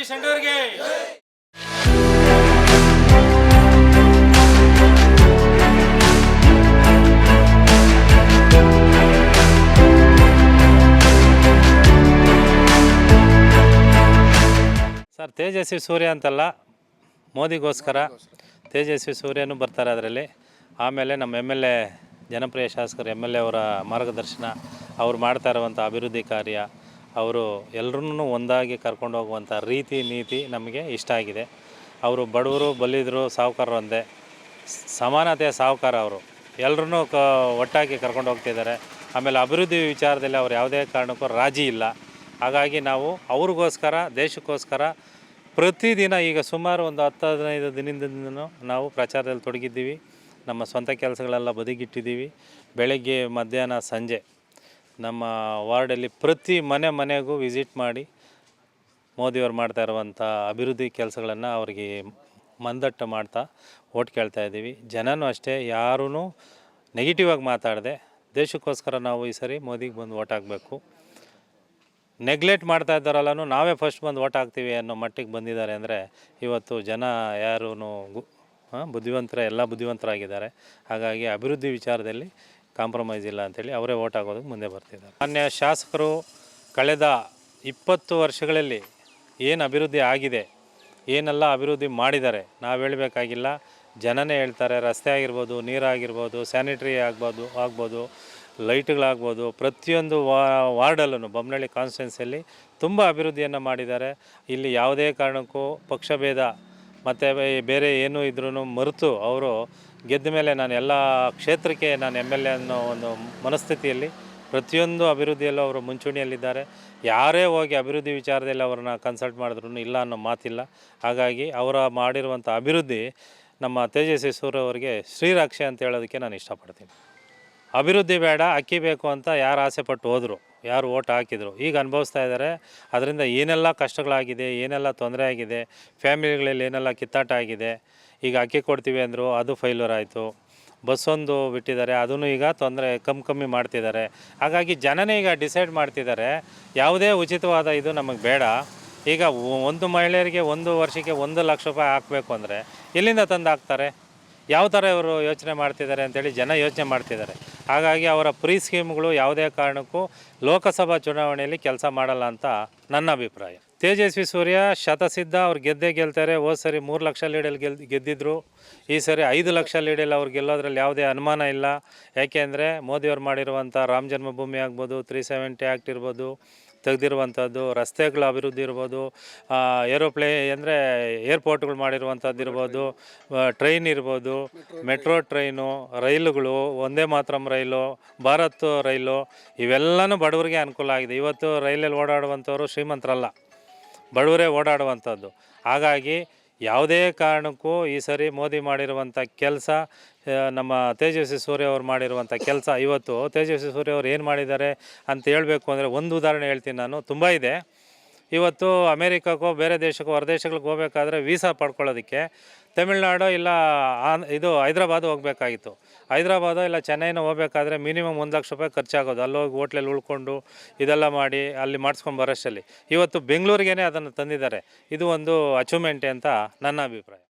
ಸತೀಶ್ ಅಂಡೂರ್ಗೆ ಸರ್, ತೇಜಸ್ವಿ ಸೂರ್ಯ ಅಂತಲ್ಲ, ಮೋದಿಗೋಸ್ಕರ ತೇಜಸ್ವಿ ಸೂರ್ಯನೂ ಬರ್ತಾರೆ ಅದರಲ್ಲಿ. ಆಮೇಲೆ ನಮ್ಮ ಎಂ ಎಲ್ ಎ ಜನಪ್ರಿಯ ಶಾಸಕರು ಎಂ ಎಲ್ ಎ ಅವರ ಮಾರ್ಗದರ್ಶನ, ಅವ್ರು ಮಾಡ್ತಾ ಇರುವಂಥ ಅಭಿವೃದ್ಧಿ ಕಾರ್ಯ ಅವರು ಎಲ್ಲರನ್ನೂ ಒಂದಾಗಿ ಕರ್ಕೊಂಡು ಹೋಗುವಂಥ ರೀತಿ ನೀತಿ ನಮಗೆ ಇಷ್ಟ ಆಗಿದೆ. ಅವರು ಬಡವರು, ಬಲ್ಲಿದ್ರು, ಸಾಹುಕಾರರು ಒಂದೇ. ಸ್- ಸಮಾನತೆಯ ಸಾಹುಕಾರ ಅವರು. ಎಲ್ಲರನ್ನೂ ಕ ಒಟ್ಟಾಗಿ ಕರ್ಕೊಂಡು ಹೋಗ್ತಿದ್ದಾರೆ ಆಮೇಲೆ ಅಭಿವೃದ್ಧಿ ವಿಚಾರದಲ್ಲಿ ಅವ್ರು ಯಾವುದೇ ಕಾರಣಕ್ಕೂ ರಾಜಿ ಇಲ್ಲ. ಹಾಗಾಗಿ ನಾವು ಅವ್ರಿಗೋಸ್ಕರ, ದೇಶಕ್ಕೋಸ್ಕರ ಪ್ರತಿದಿನ ಈಗ ಸುಮಾರು ಒಂದು ಹತ್ತು, ಹದಿನೈದು ದಿನದಿಂದ ನಾವು ಪ್ರಚಾರದಲ್ಲಿ ತೊಡಗಿದ್ದೀವಿ. ನಮ್ಮ ಸ್ವಂತ ಕೆಲಸಗಳೆಲ್ಲ ಬದಿಗಿಟ್ಟಿದ್ದೀವಿ. ಬೆಳಗ್ಗೆ, ಮಧ್ಯಾಹ್ನ, ಸಂಜೆ. ನಮ್ಮ ವಾರ್ಡಲ್ಲಿ ಪ್ರತಿ ಮನೆ ಮನೆಗೂ ವಿಸಿಟ್ ಮಾಡಿ ಮೋದಿಯವರು ಮಾಡ್ತಾ ಇರುವಂಥ ಅಭಿವೃದ್ಧಿ ಕೆಲಸಗಳನ್ನು ಅವರಿಗೆ ಮಂದಟ್ಟು ಮಾಡ್ತಾ ಓಟ್ ಕೇಳ್ತಾ ಇದ್ದೀವಿ. ಜನನೂ ಅಷ್ಟೇ ಯಾರೂ ನೆಗೆಟಿವ್ ಆಗಿ ಮಾತಾಡದೆ. ದೇಶಕ್ಕೋಸ್ಕರ ನಾವು ಈ ಸರಿ ಮೋದಿಗೆ ಬಂದು ಓಟ್ ಹಾಕಬೇಕು. ನೆಗ್ಲೆಕ್ಟ್ ಮಾಡ್ತಾ ಇದ್ದಾರಲ್ಲೂ ನಾವೇ ಫಸ್ಟ್ ಬಂದು ಓಟ್ ಹಾಕ್ತೀವಿ ಅನ್ನೋ ಮಟ್ಟಿಗೆ ಬಂದಿದ್ದಾರೆ ಅಂದರೆ ಇವತ್ತು ಜನ ಯಾರೂ ಬುದ್ಧಿವಂತರ, ಎಲ್ಲ ಬುದ್ಧಿವಂತರಾಗಿದ್ದಾರೆ. ಹಾಗಾಗಿ ಅಭಿವೃದ್ಧಿ ವಿಚಾರದಲ್ಲಿ ಕಾಂಪ್ರಮೈಸ್ ಇಲ್ಲ ಅಂತೇಳಿ ಅವರೇ ಓಟ್ ಹಾಕೋದಕ್ಕೆ ಮುಂದೆ ಬರ್ತಿದ್ದಾರೆ. ಮಾನ್ಯ ಶಾಸಕರು ಕಳೆದ ಇಪ್ಪತ್ತು ವರ್ಷಗಳಲ್ಲಿ ಏನು ಅಭಿವೃದ್ಧಿ ಆಗಿದೆ, ಏನೆಲ್ಲ ಅಭಿವೃದ್ಧಿ ಮಾಡಿದ್ದಾರೆ, ನಾವು ಹೇಳಬೇಕಾಗಿಲ್ಲ. ಜನನೇ ಹೇಳ್ತಾರೆ, ರಸ್ತೆ ಆಗಿರ್ಬೋದು ನೀರಾಗಿರ್ಬೋದು ಸ್ಯಾನಿಟ್ರಿ ಆಗ್ಬೋದು ಆಗ್ಬೋದು, ಲೈಟ್ಗಳಾಗ್ಬೋದು, ಪ್ರತಿಯೊಂದು ವಾ ವಾರ್ಡಲ್ಲೂ ಬೊಮ್ಮನಹಳ್ಳಿ ಕಾನ್ಸ್ಟಿಟ್ಯೂನ್ಸಿಯಲ್ಲಿ ತುಂಬ ಅಭಿವೃದ್ಧಿಯನ್ನು ಮಾಡಿದ್ದಾರೆ. ಇಲ್ಲಿ ಯಾವುದೇ ಕಾರಣಕ್ಕೂ ಪಕ್ಷಭೇದ, ಮತ್ತು ಬೇರೆ ಏನೂ ಇದ್ರೂ ಮರೆತು ಅವರು ಗೆದ್ದ ಮೇಲೆ ನಾನು ಎಲ್ಲ ಕ್ಷೇತ್ರಕ್ಕೆ ನಾನು ಎಂ ಎಲ್ ಎ ಅನ್ನೋ ಒಂದು ಮನಸ್ಥಿತಿಯಲ್ಲಿ ಪ್ರತಿಯೊಂದು ಅಭಿವೃದ್ಧಿಯಲ್ಲೂ ಅವರು ಮುಂಚೂಣಿಯಲ್ಲಿದ್ದಾರೆ. ಯಾರೇ ಹೋಗಿ ಅಭಿವೃದ್ಧಿ ವಿಚಾರದಲ್ಲಿ ಅವ್ರನ್ನ ಕನ್ಸಲ್ಟ್ ಮಾಡಿದ್ರು ಇಲ್ಲ ಅನ್ನೋ ಮಾತಿಲ್ಲ. ಹಾಗಾಗಿ ಅವರ ಮಾಡಿರುವಂಥ ಅಭಿವೃದ್ಧಿ ನಮ್ಮ ತೇಜಸ್ವಿ ಸೂರ್ಯ ಅವರಿಗೆ ಶ್ರೀರಾಕ್ಷೆ ಅಂತ ಹೇಳೋದಕ್ಕೆ ನಾನು ಇಷ್ಟಪಡ್ತೀನಿ. ಅಭಿವೃದ್ಧಿ ಬೇಡ, ಅಕ್ಕಿ ಬೇಕು ಅಂತ ಯಾರು ಆಸೆ ಪಟ್ಟು ಹೋದರು. ಯಾರು ಓಟ್ ಹಾಕಿದರು. ಈಗ ಅನುಭವಿಸ್ತಾ ಇದ್ದಾರೆ. ಅದರಿಂದ ಏನೆಲ್ಲ ಕಷ್ಟಗಳಾಗಿದೆ, ಏನೆಲ್ಲ ತೊಂದರೆ ಆಗಿದೆ, ಫ್ಯಾಮಿಲಿಗಳಲ್ಲಿ ಏನೆಲ್ಲ ಕಿತ್ತಾಟ ಆಗಿದೆ, ಈಗ ಅಕ್ಕಿ ಕೊಡ್ತೀವಿ ಅಂದರು, ಅದು ಫೈಲೂರ್ ಆಯಿತು. ಬಸ್ಸೊಂದು ಬಿಟ್ಟಿದ್ದಾರೆ, ಅದನ್ನು ಈಗ ತೊಂದರೆ ಕಮ್ಮಿ ಕಮ್ಮಿ ಮಾಡ್ತಿದ್ದಾರೆ. ಹಾಗಾಗಿ ಜನನೇ ಈಗ ಡಿಸೈಡ್ ಮಾಡ್ತಿದ್ದಾರೆ, ಯಾವುದೇ ಉಚಿತವಾದ ಇದು ನಮಗೆ ಬೇಡ. ಈಗ ಒಂದು ಮಹಿಳೆಯರಿಗೆ ಒಂದು ವರ್ಷಕ್ಕೆ ಒಂದು ಲಕ್ಷ ರೂಪಾಯಿ ಹಾಕಬೇಕು ಅಂದರೆ ಎಲ್ಲಿಂದ ತಂದು ಹಾಕ್ತಾರೆ? ಯಾವ ಥರ ಇವರು ಯೋಚನೆ ಮಾಡ್ತಿದ್ದಾರೆ ಅಂತೇಳಿ ಜನ ಯೋಚನೆ ಮಾಡ್ತಿದ್ದಾರೆ. ಹಾಗಾಗಿ ಅವರ ಪ್ರೀ ಸ್ಕೀಮ್ಗಳು ಯಾವುದೇ ಕಾರಣಕ್ಕೂ ಲೋಕಸಭಾ ಚುನಾವಣೆಯಲ್ಲಿ ಕೆಲಸ ಮಾಡಲ್ಲ ಅಂತ ನನ್ನ ಅಭಿಪ್ರಾಯ. ತೇಜಸ್ವಿ ಸೂರ್ಯ, ಶತಸಿದ್ಧ ಅವ್ರು ಗೆದ್ದೇ ಗೆಲ್ತಾರೆ, ಹೋದ ಸರಿ ಮೂರು ಲಕ್ಷ ಲೀಡಲ್ಲಿ ಗೆಲ್, ಗೆದ್ದಿದ್ರು, ಈ ಸರಿ ಐದು ಲಕ್ಷ ಲೀಡಲ್ಲಿ ಅವ್ರು ಗೆಲ್ಲೋದ್ರಲ್ಲಿ ಯಾವುದೇ ಅನುಮಾನ ಇಲ್ಲ. ಯಾಕೆಂದರೆ ಮೋದಿಯವ್ರು ಮಾಡಿರುವಂಥ ರಾಮ ಜನ್ಮಭೂಮಿ ಆಗ್ಬೋದು, ತ್ರೀ ಸೆವೆಂಟಿ ಆ್ಯಕ್ಟ್ ಇರ್ಬೋದು ತೆಗೆದಿರುವಂಥದ್ದು, ರಸ್ತೆಗಳ ಅಭಿವೃದ್ಧಿ ಇರ್ಬೋದು ಏರೋಪ್ಲೇ ಅಂದರೆ ಏರ್ಪೋರ್ಟ್ಗಳು ಮಾಡಿರುವಂಥದ್ದು ಇರ್ಬೋದು ಟ್ರೈನ್ ಇರ್ಬೋದು, ಮೆಟ್ರೋ ಟ್ರೈನು, ರೈಲುಗಳು, ಒಂದೇ ಮಾತ್ರಂ ರೈಲು, ಭಾರತ್ ರೈಲು, ಇವೆಲ್ಲನೂ ಬಡವರಿಗೆ ಅನುಕೂಲ ಆಗಿದೆ. ಇವತ್ತು ರೈಲಲ್ಲಿ ಓಡಾಡುವಂಥವ್ರು ಶ್ರೀಮಂತರಲ್ಲ, ಬಡವರೇ ಓಡಾಡುವಂಥದ್ದು. ಹಾಗಾಗಿ ಯಾವುದೇ ಕಾರಣಕ್ಕೂ ಈ ಸರಿ ಮೋದಿ ಮಾಡಿರುವಂಥ ಕೆಲಸ ನಮ್ಮ ತೇಜಸ್ವಿ ಸೂರ್ಯ ಅವರು ಮಾಡಿರುವಂಥ ಕೆಲಸ ಇವತ್ತು ತೇಜಸ್ವಿ ಸೂರ್ಯ ಅವರು ಏನು ಮಾಡಿದ್ದಾರೆ ಅಂತ ಹೇಳಬೇಕು ಅಂದರೆ ಒಂದು ಉದಾಹರಣೆ ಹೇಳ್ತೀನಿ ನಾನು. ತುಂಬ ಇದೆ. ಇವತ್ತು ಅಮೇರಿಕಕ್ಕೋ ಬೇರೆ ದೇಶಕ್ಕೋ ಹೊರ ಹೋಗಬೇಕಾದ್ರೆ ವೀಸಾ ಪಡ್ಕೊಳ್ಳೋದಕ್ಕೆ ತಮಿಳ್ನಾಡು ಇಲ್ಲ ಇದು ಹೈದ್ರಾಬಾದ್ ಹೋಗಬೇಕಾಗಿತ್ತು. ಹೈದ್ರಾಬಾದು ಇಲ್ಲ ಚೆನ್ನೈನ ಹೋಗಬೇಕಾದ್ರೆ ಮಿನಿಮಮ್ ಒಂದು ಲಕ್ಷ ರೂಪಾಯಿ ಖರ್ಚಾಗೋದು. ಅಲ್ಲಿ ಹೋಗಿ ಹೋಟ್ಲಲ್ಲಿ ಉಳ್ಕೊಂಡು ಇದೆಲ್ಲ ಮಾಡಿ ಅಲ್ಲಿ ಮಾಡಿಸ್ಕೊಂಡು ಬರೋಷ್ಟಲ್ಲಿ ಇವತ್ತು ಬೆಂಗಳೂರಿಗೇ ಅದನ್ನು ತಂದಿದ್ದಾರೆ. ಇದು ಒಂದು ಅಚೀವ್ಮೆಂಟೆ ಅಂತ ನನ್ನ ಅಭಿಪ್ರಾಯ.